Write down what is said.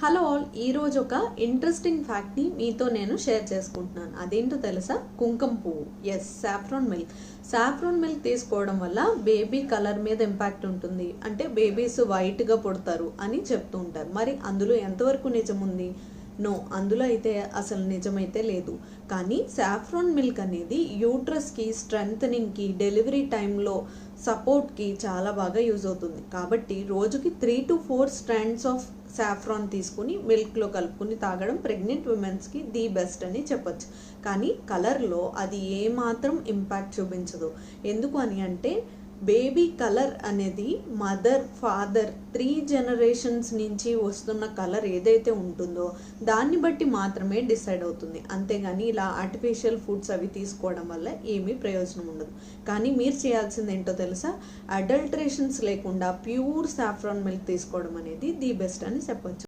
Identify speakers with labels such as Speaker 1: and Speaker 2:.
Speaker 1: Hello all ఈరోజు ఒక interesting ఫ్యాక్ట్ని మీతో నేను షేర్ చేసుకుంటున్నాను. అదేంటో తెలుసా? కుంకుమ పువ్వు. Yes saffron milk saffron milk తీసుకోవడం వల్ల బేబీ కలర్ మీద ఇంపాక్ట్ ఉంటుంది. అంటే బేబీస్ వైట్గా పుడతారు అని చెప్తూ ఉంటారు. మరి అందులో ఎంతవరకు నిజం ఉంది? నో అందులో అయితే అసలు నిజమైతే లేదు. కానీ సాఫ్రాన్ మిల్క్ అనేది యూట్రస్కి స్ట్రెంగ్ డెలివరీ టైంలో సపోర్ట్కి చాలా బాగా యూజ్ అవుతుంది. కాబట్టి రోజుకి three to four strands of saffron తీసుకుని మిల్క్లో కలుపుకుని తాగడం ప్రెగ్నెంట్ ఉమెన్స్కి ది బెస్ట్ అని చెప్పొచ్చు. కానీ కలర్లో అది ఏమాత్రం ఇంపాక్ట్ చూపించదు. ఎందుకు అని అంటే బేబీ కలర్ అనేది మదర్ ఫాదర్ త్రీ జనరేషన్స్ నుంచి వస్తున్న కలర్ ఏదైతే ఉంటుందో దాన్ని బట్టి మాత్రమే డిసైడ్ అవుతుంది. అంతేగాని ఇలా ఆర్టిఫిషియల్ ఫుడ్స్ అవి తీసుకోవడం వల్ల ఏమీ ప్రయోజనం ఉండదు. కానీ మీరు చేయాల్సింది ఏంటో తెలుసా? అడల్టరేషన్స్ లేకుండా ప్యూర్ సాఫ్రాన్ మిల్క్ తీసుకోవడం అనేది ది బెస్ట్ అని చెప్పొచ్చు.